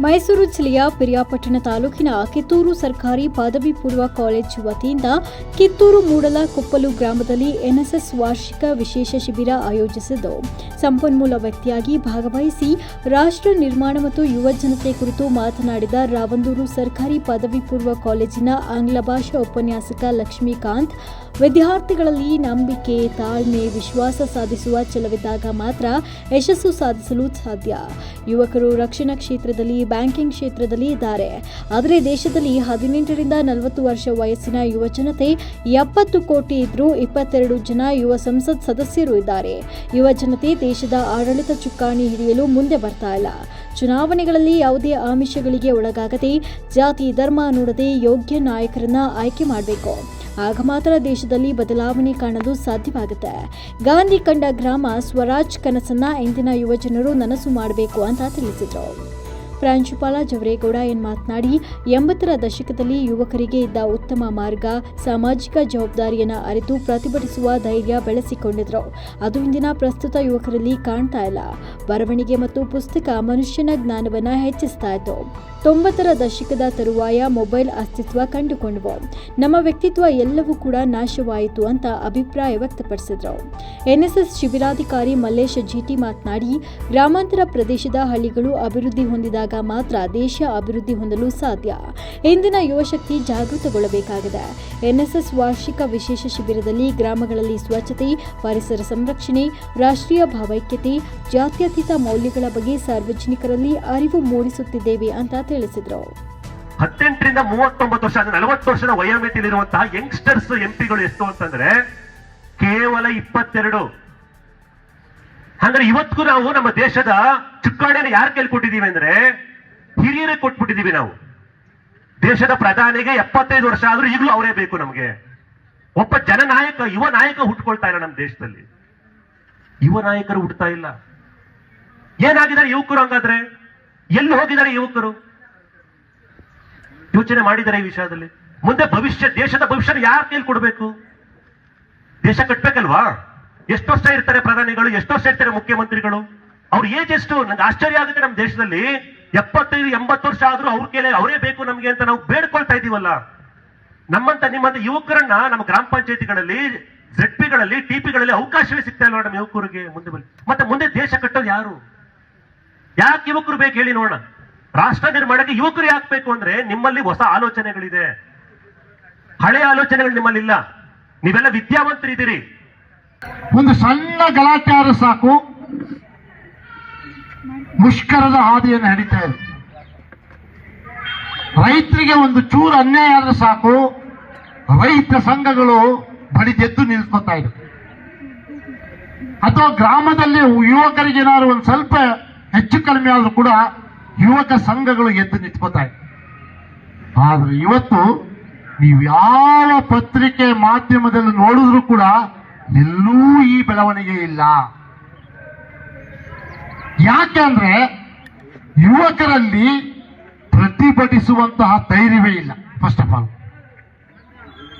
ಮೈಸೂರು ಜಿಲ್ಲೆಯ ಪಿರಿಯಾಪಟ್ಟಣ ತಾಲೂಕಿನ ಕಿತ್ತೂರು ಸರ್ಕಾರಿ ಪದವಿ ಪೂರ್ವ ಕಾಲೇಜು ವತಿಯಿಂದ ಕಿತ್ತೂರು ಮೂಡಲ ಕುಪ್ಪಲು ಗ್ರಾಮದಲ್ಲಿ ಎನ್ಎಸ್ಎಸ್ ವಾರ್ಷಿಕ ವಿಶೇಷ ಶಿಬಿರ ಆಯೋಜಿಸಿದ್ದು, ಸಂಪನ್ಮೂಲ ವ್ಯಕ್ತಿಯಾಗಿ ಭಾಗವಹಿಸಿ ರಾಷ್ಟ್ರ ನಿರ್ಮಾಣ ಮತ್ತು ಯುವ ಜನತೆ ಕುರಿತು ಮಾತನಾಡಿದ ರಾವಂದೂರು ಸರ್ಕಾರಿ ಪದವಿ ಪೂರ್ವ ಕಾಲೇಜಿನ ಆಂಗ್ಲ ಭಾಷಾ ಉಪನ್ಯಾಸಕ ಲಕ್ಷ್ಮೀಕಾಂತ್ ವಿದ್ಯಾರ್ಥಿಗಳಲ್ಲಿ ನಂಬಿಕೆ, ತಾಳ್ಮೆ, ವಿಶ್ವಾಸ ಸಾಧಿಸುವ ಚಲವಿದ್ದಾಗ ಮಾತ್ರ ಯಶಸ್ಸು ಸಾಧಿಸಲು ಸಾಧ್ಯ. ಯುವಕರು ರಕ್ಷಣಾ ಕ್ಷೇತ್ರದಲ್ಲಿ, ಬ್ಯಾಂಕಿಂಗ್ ಕ್ಷೇತ್ರದಲ್ಲಿ ಇದ್ದಾರೆ. ಆದರೆ ದೇಶದಲ್ಲಿ ಹದಿನೆಂಟರಿಂದ ನಲವತ್ತು ವರ್ಷ ವಯಸ್ಸಿನ ಯುವ ಜನತೆ ಎಪ್ಪತ್ತು ಕೋಟಿ ಇದ್ರೂ ಇಪ್ಪತ್ತೆರಡು ಜನ ಯುವ ಸಂಸತ್ ಸದಸ್ಯರು ಇದ್ದಾರೆ. ಯುವ ಜನತೆ ದೇಶದ ಆಡಳಿತ ಚುಕ್ಕಾಣಿ ಹಿಡಿಯಲು ಮುಂದೆ ಬರ್ತಾ ಇಲ್ಲ. ಚುನಾವಣೆಗಳಲ್ಲಿ ಯಾವುದೇ ಆಮಿಷಗಳಿಗೆ ಒಳಗಾಗದೆ ಜಾತಿ, ಧರ್ಮ ನೋಡದೆ ಯೋಗ್ಯ ನಾಯಕರನ್ನ ಆಯ್ಕೆ ಮಾಡಬೇಕು. ಆಗ ಮಾತ್ರ ದೇಶದಲ್ಲಿ ಬದಲಾವಣೆ ಕಾಣಲು ಸಾಧ್ಯವಾಗುತ್ತೆ. ಗಾಂಧಿ ಕಂಡ ಗ್ರಾಮ ಸ್ವರಾಜ್ ಕನಸನ್ನ ಇಂದಿನ ಯುವಜನರು ನನಸು ಮಾಡಬೇಕು ಅಂತ ತಿಳಿಸಿದರು. ಪ್ರಾಂಶುಪಾಲ ಜವರೇಗೌಡ ಏನ್ ಮಾತನಾಡಿ, ಎಂಬತ್ತರ ದಶಕದಲ್ಲಿ ಯುವಕರಿಗೆ ಇದ್ದ ಉತ್ತಮ ಮಾರ್ಗ ಸಾಮಾಜಿಕ ಜವಾಬ್ದಾರಿಯನ್ನು ಅರಿತು ಪ್ರತಿಭಟಿಸುವ ಧೈರ್ಯ ಬೆಳೆಸಿಕೊಂಡಿದ್ರು. ಅದು ಇಂದಿನ ಪ್ರಸ್ತುತ ಯುವಕರಲ್ಲಿ ಕಾಣ್ತಾ ಇಲ್ಲ. ಬರವಣಿಗೆ ಮತ್ತು ಪುಸ್ತಕ ಮನುಷ್ಯನ ಜ್ಞಾನವನ್ನು ಹೆಚ್ಚಿಸ್ತಾ ಇತ್ತು. ತೊಂಬತ್ತರ ದಶಕದ ತರುವಾಯ ಮೊಬೈಲ್ ಅಸ್ತಿತ್ವ ಕಂಡುಕೊಂಡವು. ನಮ್ಮ ವ್ಯಕ್ತಿತ್ವ ಎಲ್ಲವೂ ಕೂಡ ನಾಶವಾಯಿತು ಅಂತ ಅಭಿಪ್ರಾಯ ವ್ಯಕ್ತಪಡಿಸಿದ್ರು. ಎನ್ಎಸ್ಎಸ್ ಶಿಬಿರಾಧಿಕಾರಿ ಮಲ್ಲೇಶ್ ಜಿಟಿ ಮಾತನಾಡಿ, ಗ್ರಾಮಾಂತರ ಪ್ರದೇಶದ ಹಳ್ಳಿಗಳು ಅಭಿವೃದ್ಧಿ ಹೊಂದಿದಾಗ ಮಾತ್ರ ದೇಶ ಅಭಿವೃದ್ಧಿ ಹೊಂದಲು ಸಾಧ್ಯ. ಇಂದಿನ ಯುವಶಕ್ತಿ ಜಾಗೃತಗೊಳ್ಳಬೇಕಾಗಿದೆ. ಎನ್ಎಸ್ಎಸ್ ವಾರ್ಷಿಕ ವಿಶೇಷ ಶಿಬಿರದಲ್ಲಿ ಗ್ರಾಮಗಳಲ್ಲಿ ಸ್ವಚ್ಛತೆ, ಪರಿಸರ ಸಂರಕ್ಷಣೆ, ರಾಷ್ಟ್ರೀಯ ಭಾವೈಕ್ಯತೆ, ಜಾತ್ಯತೀತ ಮೌಲ್ಯಗಳ ಬಗ್ಗೆ ಸಾರ್ವಜನಿಕರಲ್ಲಿ ಅರಿವು ಮೂಡಿಸುತ್ತಿದ್ದೇವೆ ಅಂತ ತಿಳಿಸಿದರು. ಹದಿನೆಂಟರಿಂದ ಮೂವತ್ತೊಂಬತ್ತು ವರ್ಷ, ಅಂದ್ರೆ ನಲವತ್ತು ವರ್ಷದ ವಯೋಮಿತಿಯಲ್ಲಿರುವಂತಹ ಯಂಗ್ಸ್ಟರ್ಸ್, ಎಂಪಿಗಳು ಎಷ್ಟು ಅಂತಂದ್ರೆ ಕೇವಲ ಇಪ್ಪತ್ತೆರಡು. ಅಂದ್ರೆ ಇವತ್ತಿಗೂ ನಾವು ನಮ್ಮ ದೇಶದ ಚುಕ್ಕಾಣಿಯನ್ನು ಯಾರು ಕೇಳ್ಕೊಟ್ಟಿದೀವಿ ಅಂದ್ರೆ ಹಿರಿಯರಿಗೆ ಕೊಟ್ಬಿಟ್ಟಿದೀವಿ ನಾವು. ದೇಶದ ಪ್ರಧಾನಿಗೆ ಎಪ್ಪತ್ತೈದು ವರ್ಷ ಆದ್ರೂ ಈಗಲೂ ಅವರೇ ಬೇಕು ನಮಗೆ. ಒಬ್ಬ ಜನನಾಯಕ, ಯುವ ನಾಯಕ ಹುಟ್ಕೊಳ್ತಾ ಇಲ್ಲ ನಮ್ಮ ದೇಶದಲ್ಲಿ. ಯುವ ನಾಯಕರು ಇಲ್ಲ. ಏನಾಗಿದ್ದಾರೆ ಯುವಕರು ಹಂಗಾದ್ರೆ? ಎಲ್ಲಿ ಹೋಗಿದ್ದಾರೆ ಯುವಕರು? ಯೋಚನೆ ಮಾಡಿದ್ದಾರೆ ಈ ವಿಷಯದಲ್ಲಿ. ಮುಂದೆ ಭವಿಷ್ಯ, ದೇಶದ ಭವಿಷ್ಯ ಯಾರು ಕೈಲಿ ಕೊಡಬೇಕು? ದೇಶ ಕಟ್ಬೇಕಲ್ವಾ? ಎಷ್ಟು ವರ್ಷ ಇರ್ತಾರೆ ಪ್ರಧಾನಿಗಳು, ಎಷ್ಟು ವರ್ಷ ಇರ್ತಾರೆ ಮುಖ್ಯಮಂತ್ರಿಗಳು? ಅವ್ರು ಏಜ್ ಎಷ್ಟು? ನಂಗೆ ಆಶ್ಚರ್ಯ ಆಗುತ್ತೆ ನಮ್ಮ ದೇಶದಲ್ಲಿ. ಎಪ್ಪತ್ತೈದು, ಎಂಬತ್ತು ವರ್ಷ ಆದ್ರೂ ಅವ್ರ ಕೇಳಿ ಅವರೇ ಬೇಕು ನಮ್ಗೆ ಅಂತ ನಾವು ಬೇಡ್ಕೊಳ್ತಾ ಇದೀವಲ್ಲ. ನಮ್ಮಂತ ನಿಮ್ಮಂತ ಯುವಕರನ್ನ ನಮ್ಮ ಗ್ರಾಮ ಪಂಚಾಯತಿಗಳಲ್ಲಿ ಜೆಡ್ ಪಿಗಳಲ್ಲಿ ಟಿಪಿಗಳಲ್ಲಿ ಅವಕಾಶವೇ ಸಿಗ್ತಾ ಇಲ್ಲ ನಮ್ಮ ಯುವಕರಿಗೆ ಮುಂದೆ ಬನ್ನಿ. ಮತ್ತೆ ಮುಂದೆ ದೇಶ ಕಟ್ಟೋದು ಯಾರು? ಯಾಕೆ ಯುವಕರು ಬೇಕು ಹೇಳಿ ನೋಡೋಣ. ರಾಷ್ಟ್ರ ನಿರ್ಮಾಣಕ್ಕೆ ಯುವಕರು ಹಾಕ್ಬೇಕು ಬೇಕು ಅಂದ್ರೆ ನಿಮ್ಮಲ್ಲಿ ಹೊಸ ಆಲೋಚನೆಗಳಿದೆ. ಹಳೆಯ ಆಲೋಚನೆಗಳು ನಿಮ್ಮಲ್ಲಿಲ್ಲ ನೀವೆಲ್ಲ ವಿದ್ಯಾವಂತರಿದ್ದೀರಿ. ಒಂದು ಸಣ್ಣ ಗಲಾಟೆ ಆದ್ರೂ ಸಾಕು. ಮುಷ್ಕರದ ಹಾದಿಯನ್ನು ಹಿಡಿತಾ ಇದೆ ರೈತರಿಗೆ ಒಂದು ಚೂರು ಅನ್ಯಾಯ ಆದ್ರೆ ಸಾಕು. ರೈತ ಸಂಘಗಳು ಬಡಿದೆದ್ದು ನಿಲ್ಸ್ಕೊತಾ ಇದೆ ಅಥವಾ ಗ್ರಾಮದಲ್ಲಿ ಯುವಕರಿಗೆ ಏನಾದ್ರು ಒಂದು ಸ್ವಲ್ಪ ಹೆಚ್ಚು ಕಡಿಮೆ ಆದ್ರೂ ಕೂಡ ಯುವಕ ಸಂಘಗಳು ಎದ್ದು ನಿಂತ್ಕೋತಾ ಇದೆ ಆದ್ರೆ ಇವತ್ತು ನೀವು ಯಾವ ಪತ್ರಿಕೆ ಮಾಧ್ಯಮದಲ್ಲಿ ನೋಡಿದ್ರು ಕೂಡ ಎಲ್ಲೂ ಈ ಬೆಳವಣಿಗೆ ಇಲ್ಲ. ಯಾಕೆಂದ್ರೆ ಯುವಕರಲ್ಲಿ ಪ್ರತಿಭಟಿಸುವಂತಹ ಧೈರ್ಯವೇ ಇಲ್ಲ ಫಸ್ಟ್ ಆಫ್ ಆಲ್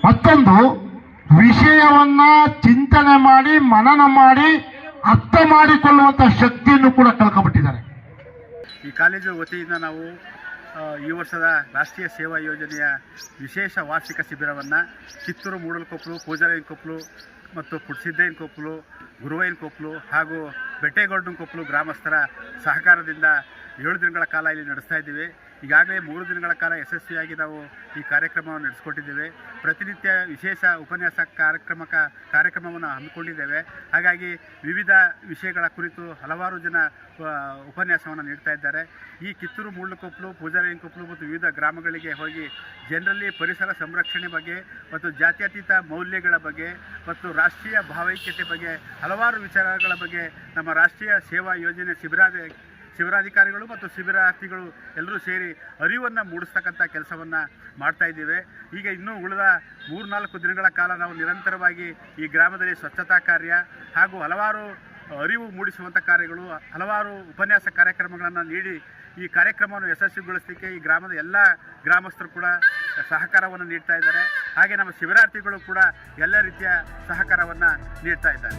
ಮತ್ತೊಂದು, ವಿಷಯವನ್ನ ಚಿಂತನೆ ಮಾಡಿ, ಮನನ ಮಾಡಿ, ಅರ್ಥ ಮಾಡಿಕೊಳ್ಳುವಂತಹ ಶಕ್ತಿಯನ್ನು ಕೂಡ ಕಳ್ಕೊಬಿಟ್ಟಿದ್ದಾರೆ. ಈ ಕಾಲೇಜು ವತಿಯಿಂದ ನಾವು ಈ ವರ್ಷದ ರಾಷ್ಟ್ರೀಯ ಸೇವಾ ಯೋಜನೆಯ ವಿಶೇಷ ವಾರ್ಷಿಕ ಶಿಬಿರವನ್ನು ಕಿತ್ತೂರು ಮೂಡಲಕೊಪ್ಪಲು ಪೂಜಾರಾಯನ ಕೊಪ್ಪಲು ಮತ್ತು ಪುಟ್ಸಿದ್ದಯ್ಯನ ಕೊಪ್ಪಲು ಗುರುವಯ್ಯನ ಕೊಪ್ಪಲು ಹಾಗೂ ಬೆಟ್ಟೇಗೌಡನ ಕೊಪ್ಪಲು ಗ್ರಾಮಸ್ಥರ ಸಹಕಾರದಿಂದ ಏಳು ದಿನಗಳ ಕಾಲ ಇಲ್ಲಿ ನಡೆಸ್ತಾ ಇದ್ದೀವಿ. ಈಗಾಗಲೇ ಮೂರು ದಿನಗಳ ಕಾಲ ಯಶಸ್ವಿಯಾಗಿ ನಾವು ಈ ಕಾರ್ಯಕ್ರಮವನ್ನು ನಡೆಸ್ಕೊಟ್ಟಿದ್ದೇವೆ. ಪ್ರತಿನಿತ್ಯ ವಿಶೇಷ ಉಪನ್ಯಾಸ ಕಾರ್ಯಕ್ರಮಕ ಕಾರ್ಯಕ್ರಮವನ್ನು ಹಮ್ಮಿಕೊಂಡಿದ್ದೇವೆ. ಹಾಗಾಗಿ ವಿವಿಧ ವಿಷಯಗಳ ಕುರಿತು ಹಲವಾರು ಜನ ಉಪನ್ಯಾಸವನ್ನು ನೀಡ್ತಾ ಇದ್ದಾರೆ. ಈ ಕಿತ್ತೂರು ಪೂಜಾರಿನ ಕೊಪ್ಪಲು ಮತ್ತು ವಿವಿಧ ಗ್ರಾಮಗಳಿಗೆ ಹೋಗಿ ಜನರಲ್ಲಿ ಪರಿಸರ ಸಂರಕ್ಷಣೆ ಬಗ್ಗೆ ಮತ್ತು ಜಾತ್ಯತೀತ ಮೌಲ್ಯಗಳ ಬಗ್ಗೆ ಮತ್ತು ರಾಷ್ಟ್ರೀಯ ಭಾವೈಕ್ಯತೆ ಬಗ್ಗೆ ಹಲವಾರು ವಿಚಾರಗಳ ಬಗ್ಗೆ ನಮ್ಮ ರಾಷ್ಟ್ರೀಯ ಸೇವಾ ಯೋಜನೆ ಶಿಬಿರಾದ ಶಿಬಿರಾಧಿಕಾರಿಗಳು ಮತ್ತು ಶಿಬಿರಾರ್ಥಿಗಳು ಎಲ್ಲರೂ ಸೇರಿ ಅರಿವನ್ನು ಮೂಡಿಸ್ತಕ್ಕಂಥ ಕೆಲಸವನ್ನು ಮಾಡ್ತಾ ಇದ್ದೇವೆ. ಈಗ ಇನ್ನೂ ಉಳಿದ ಮೂರ್ನಾಲ್ಕು ದಿನಗಳ ಕಾಲ ನಾವು ನಿರಂತರವಾಗಿ ಈ ಗ್ರಾಮದಲ್ಲಿ ಸ್ವಚ್ಛತಾ ಕಾರ್ಯ ಹಾಗೂ ಹಲವಾರು ಅರಿವು ಮೂಡಿಸುವಂಥ ಕಾರ್ಯಗಳು, ಹಲವಾರು ಉಪನ್ಯಾಸ ಕಾರ್ಯಕ್ರಮಗಳನ್ನು ನೀಡಿ ಈ ಕಾರ್ಯಕ್ರಮವನ್ನು ಯಶಸ್ವಿಗೊಳಿಸಲಿಕ್ಕೆ ಈ ಗ್ರಾಮದ ಎಲ್ಲ ಗ್ರಾಮಸ್ಥರು ಕೂಡ ಸಹಕಾರವನ್ನು ನೀಡ್ತಾ ಇದ್ದಾರೆ. ಹಾಗೆ ನಮ್ಮ ಶಿಬಿರಾರ್ಥಿಗಳು ಕೂಡ ಎಲ್ಲ ರೀತಿಯ ಸಹಕಾರವನ್ನು ನೀಡ್ತಾ ಇದ್ದಾರೆ.